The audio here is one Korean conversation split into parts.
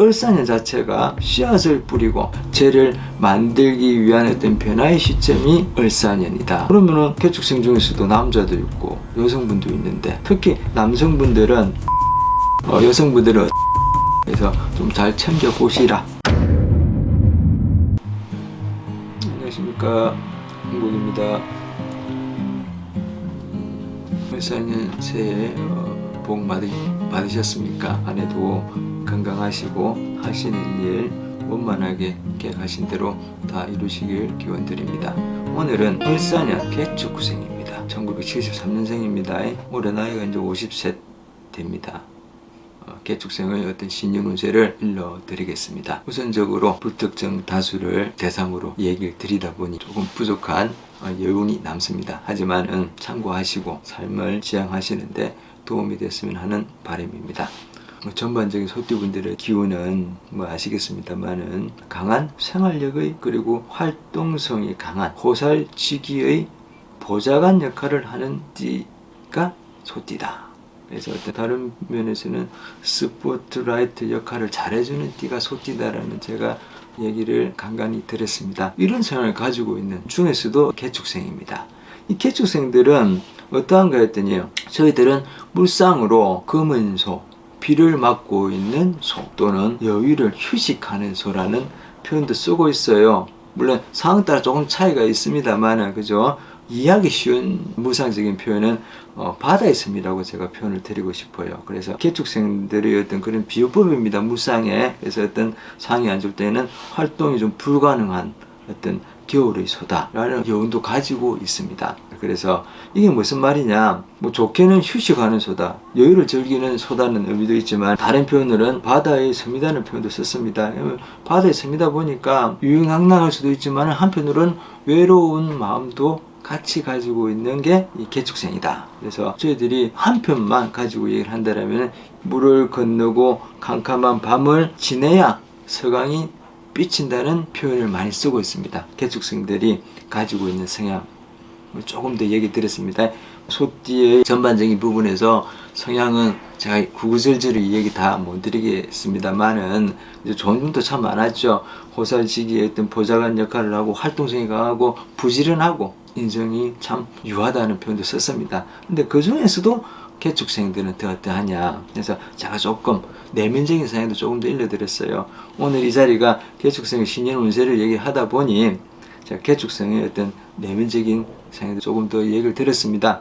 을사년 자체가 씨앗을 뿌리고 죄를 만들기 위한 어떤 변화의 시점이 을사년이다. 그러면은 개축생 중에서도 남자도 있고 여성분도 있는데 특히 남성분들은 어, 여성분들은 그래서 좀 잘 챙겨 보시라. 안녕하십니까 한국입니다. 을사년 새해 어, 복 받으, 받으셨습니까? 아내도 건강하시고 하시는 일 원만하게 계획하신 대로 다 이루시길 기원 드립니다. 오늘은 을사년 개축생입니다. 1973년생입니다. 올해 나이가 이제 50세 됩니다. 어, 개축생의 어떤 운세를 일러드리겠습니다. 우선적으로 불특정 다수를 대상으로 얘기를 드리다 보니 조금 부족한 어, 여운이 남습니다. 하지만은 참고하시고 삶을 지향하시는데 도움이 됐으면 하는 바람입니다. 뭐 전반적인 소띠분들의 기운은 뭐 아시겠습니다만은 강한 생활력의 그리고 활동성이 강한 호살지기의 보좌관 역할을 하는 띠가 소띠다. 그래서 어떤 다른 면에서는 스포트라이트 역할을 잘해주는 띠가 소띠다라는 제가 얘기를 간간히 들었습니다. 이런 성향을 가지고 있는 중에서도 개축생입니다. 이 개축생들은 어떠한가 했더니요. 저희들은 물상으로 검은 소, 비를 맞고 있는 소 또는 여위를 휴식하는 소라는 표현도 쓰고 있어요. 물론 상황 따라 조금 차이가 있습니다만 그죠? 이해하기 쉬운 무상적인 표현은 어, 바다에 있음이라고 제가 표현을 드리고 싶어요. 그래서 개축생들의 어떤 그런 비유법입니다. 무상에 그래서 어떤 상이 안 줄 때는 활동이 좀 불가능한 어떤 겨울의 소다라는 여운도 가지고 있습니다. 그래서 이게 무슨 말이냐? 뭐 좋게는 휴식하는 소다, 여유를 즐기는 소다는 의미도 있지만 다른 표현으로는 바다의 섬이다는 표현도 썼습니다. 바다의 섬이다 보니까 유유낭낭할 수도 있지만 한편으로는 외로운 마음도 같이 가지고 있는 게 이 개축생이다. 그래서 저희들이 한 편만 가지고 얘기를 한다면 물을 건너고 캄캄한 밤을 지내야 서강이 삐친다는 표현을 많이 쓰고 있습니다. 개축생들이 가지고 있는 성향 조금 더 얘기 드렸습니다. 소띠의 전반적인 부분에서 성향은 제가 구구절절히 얘기 다 못 드리겠습니다만은 좋은 분도 참 많았죠. 호살지기의 어떤 보좌관 역할을 하고 활동성이 강하고 부지런하고 인성이 참 유하다는 표현도 썼습니다. 근데 그 중에서도 개축생들은 더 어떠하냐. 그래서 제가 조금 내면적인 상황도 조금 더 일러드렸어요. 오늘 이 자리가 개축생의 신년 운세를 얘기하다 보니 제가 개축생의 어떤 내면적인 상황도 조금 더 얘기를 드렸습니다.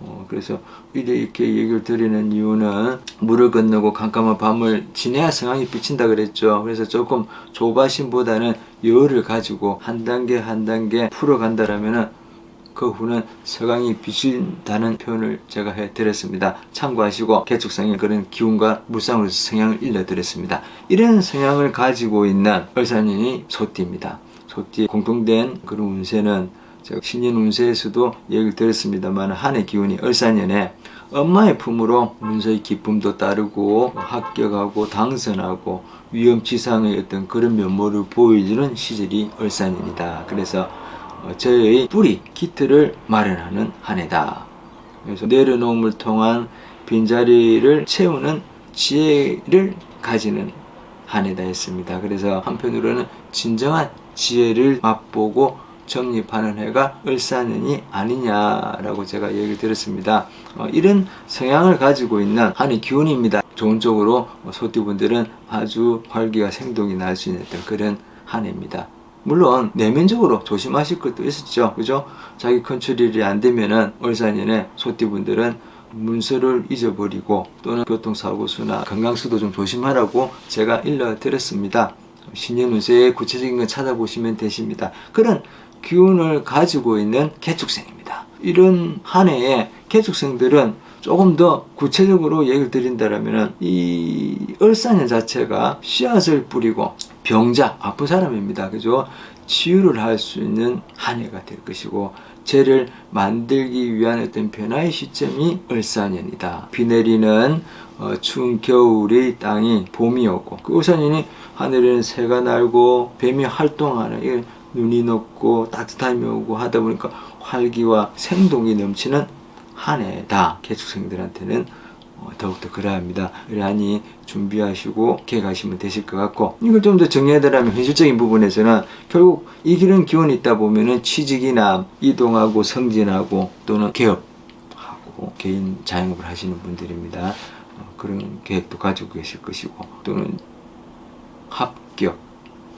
어, 그래서 이렇게 얘기를 드리는 이유는 물을 건너고 캄캄한 밤을 지내야 성황이 비친다 그랬죠. 그래서 조금 조바심보다는 여유를 가지고 한 단계 한 단계 풀어간다라면은 그 후는 서강이 비친다는 표현을 제가 해드렸습니다. 참고하시고 개축성의 그런 기운과 물상으로서 성향을 일러드렸습니다. 이런 성향을 가지고 있는 을사년이 소띠입니다. 소띠 공통된 그런 운세는 신년 운세에서도 얘기를 드렸습니다만 한 해 기운이 을사년에 엄마의 품으로 문서의 기쁨도 따르고 합격하고 당선하고 위험치상의 어떤 그런 면모를 보여주는 시절이 을사년이다. 그래서 어, 저의 뿌리, 기틀을 마련하는 한 해다. 그래서 내려놓음을 통한 빈자리를 채우는 지혜를 가지는 한 해다 했습니다. 그래서 한편으로는 진정한 지혜를 맛보고 정립하는 해가 을사년이 아니냐라고 제가 얘기를 드렸습니다. 어, 이런 성향을 가지고 있는 한해 기운입니다. 좋은 쪽으로 소띠분들은 아주 활기와 생동이 날 수 있는 그런 한 해입니다. 물론 내면적으로 조심하실 것도 있었죠. 그죠? 자기 컨트롤이 안 되면은 을사년에 소띠분들은 문서를 잊어버리고 또는 교통사고 수나 건강수도 좀 조심하라고 제가 일러 드렸습니다. 신년 운세의 구체적인 건 찾아보시면 되십니다. 그런 기운을 가지고 있는 개축생입니다. 이런 한 해에 개축생들은 조금 더 구체적으로 얘기를 드린다면 이 을사년 자체가 씨앗을 뿌리고 병자 아픈 사람입니다. 그죠? 치유를 할 수 있는 한 해가 될 것이고 죄를 만들기 위한 어떤 변화의 시점이 을사년이다. 비 내리는 어, 추운 겨울의 땅이 봄이 오고 그 을사년이 하늘에는 새가 날고 뱀이 활동하는 이 눈이 녹고 따뜻함이 오고 하다 보니까 활기와 생동이 넘치는 한 해다. 개축생들한테는 어, 더욱더 그래야 합니다. 그러하니 준비하시고 계획하시면 되실 것 같고 이걸 좀 더 정리하더라면 현실적인 부분에서는 결국 이 길은 기운이 있다 보면은 취직이나 이동하고 승진하고 또는 개업하고 개인 자영업을 하시는 분들입니다. 어, 그런 계획도 가지고 계실 것이고 또는 합격,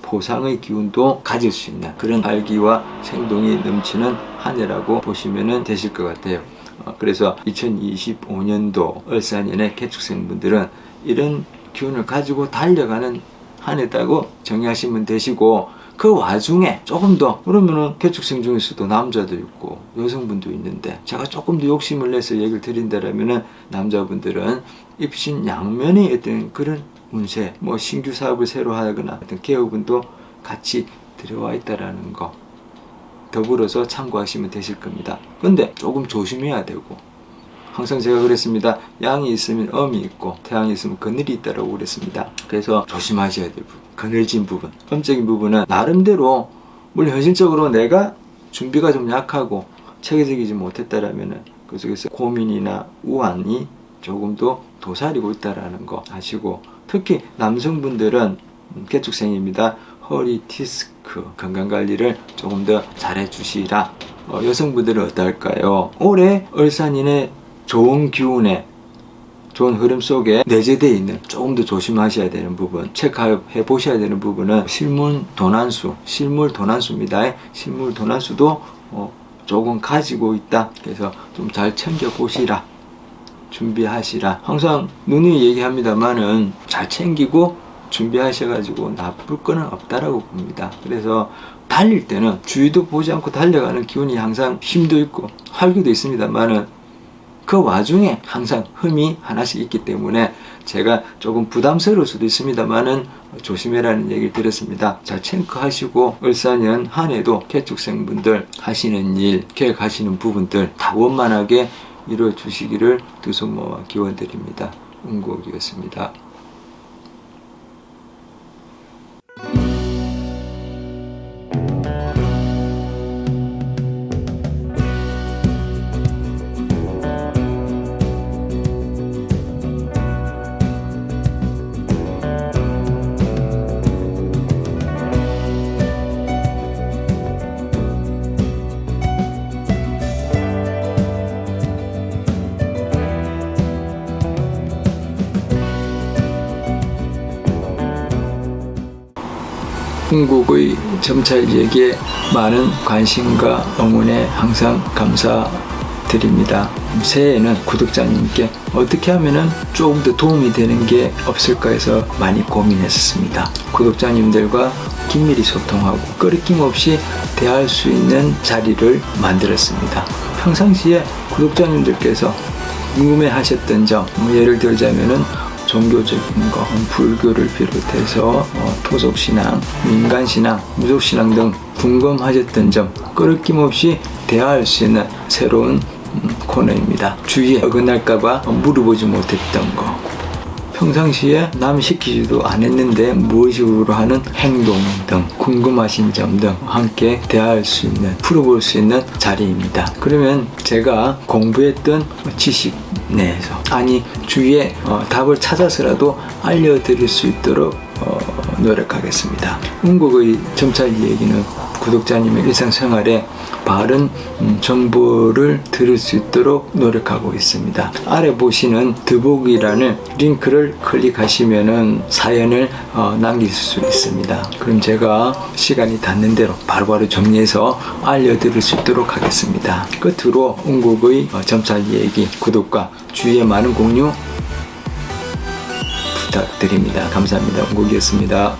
보상의 기운도 가질 수 있는 그런 알기와 생동이 넘치는 한 해라고 보시면 되실 것 같아요. 어, 그래서 2025년도 을사년의 개축생분들은 이런 기운을 가지고 달려가는 한 해다고 정의하시면 되시고 그 와중에 조금 더 그러면은 개축생 중에서도 남자도 있고 여성분도 있는데 제가 조금 더 욕심을 내서 얘기를 드린다라면은 남자분들은 입신 양면의 어떤 그런 운세 뭐 신규 사업을 새로 하거나 어떤 개업운도 같이 들어와 있다라는 거 더불어서 참고하시면 되실 겁니다. 근데 조금 조심해야 되고 항상 제가 그랬습니다. 양이 있으면 엄이 있고 태양이 있으면 그늘이 있다라고 그랬습니다. 그래서 조심하셔야 될 부분, 그늘진 부분, 음적인 부분은 나름대로 물론 현실적으로 내가 준비가 좀 약하고 체계적이지 못했다라면은 그 속에서 고민이나 우환이 조금 더 도사리고 있다라는 거 아시고 특히 남성분들은 음, 개축생입니다. 허리 디스크 건강 관리를 조금 더 잘해 주시라. 어, 여성분들은 어떨까요? 올해 을산인의 좋은 기운에 좋은 흐름 속에 내재되어 있는 조금 더 조심하셔야 되는 부분 체크해 보셔야 되는 부분은 실물 도난수 실물 도난수입니다. 실물 도난수도 어, 조금 가지고 있다. 그래서 좀 잘 챙겨 보시라. 준비하시라. 항상 누누이 얘기합니다만은 잘 챙기고 준비하셔가지고 나쁠 거는 없다라고 봅니다. 그래서 달릴 때는 주위도 보지 않고 달려가는 기운이 항상 힘도 있고 활기도 있습니다만은 그 와중에 항상 흠이 하나씩 있기 때문에 제가 조금 부담스러울 수도 있습니다만은 조심해라는 얘기를 드렸습니다. 잘 체크하시고 을사년 한 해도 개축생분들 하시는 일, 계획하시는 부분들 다 원만하게 이루어 주시기를 두 손 모아 기원드립니다. 운곡이었습니다. 흥국의 점찰 얘기에 많은 관심과 응원에 항상 감사드립니다. 새해에는 구독자님께 어떻게 하면 조금 더 도움이 되는 게 없을까 해서 많이 고민했었습니다. 구독자님들과 긴밀히 소통하고 끊김 없이 대할 수 있는 자리를 만들었습니다. 평상시에 구독자님들께서 궁금해 하셨던 점, 뭐 예를 들자면은 종교적인 거, 불교를 비롯해서 어, 토속신앙, 민간신앙, 무속신앙 등 궁금하셨던 점 끊김없이 대화할 수 있는 새로운 음, 코너입니다. 주위에 어긋날까봐 물어보지 못했던 거. 평상시에 남 시키지도 않았는데 무엇으로 하는 행동 등 궁금하신 점 등 함께 대화할 수 있는 풀어볼 수 있는 자리입니다. 그러면 제가 공부했던 지식 내에서 아니 주위에 어, 답을 찾아서라도 알려드릴 수 있도록 어, 노력하겠습니다. 운국의 점차 얘기는 구독자님의 일상생활에 바른 음, 정보를 들을 수 있도록 노력하고 있습니다. 아래 보시는 더보기란을 링크를 클릭하시면은 사연을 어, 남길 수 있습니다. 그럼 제가 시간이 닿는 대로 바로바로 정리해서 알려드릴 수 있도록 하겠습니다. 끝으로 운국의 어, 점차 얘기 구독과 주위에 많은 공유 부탁드립니다. 감사합니다. 운국이었습니다.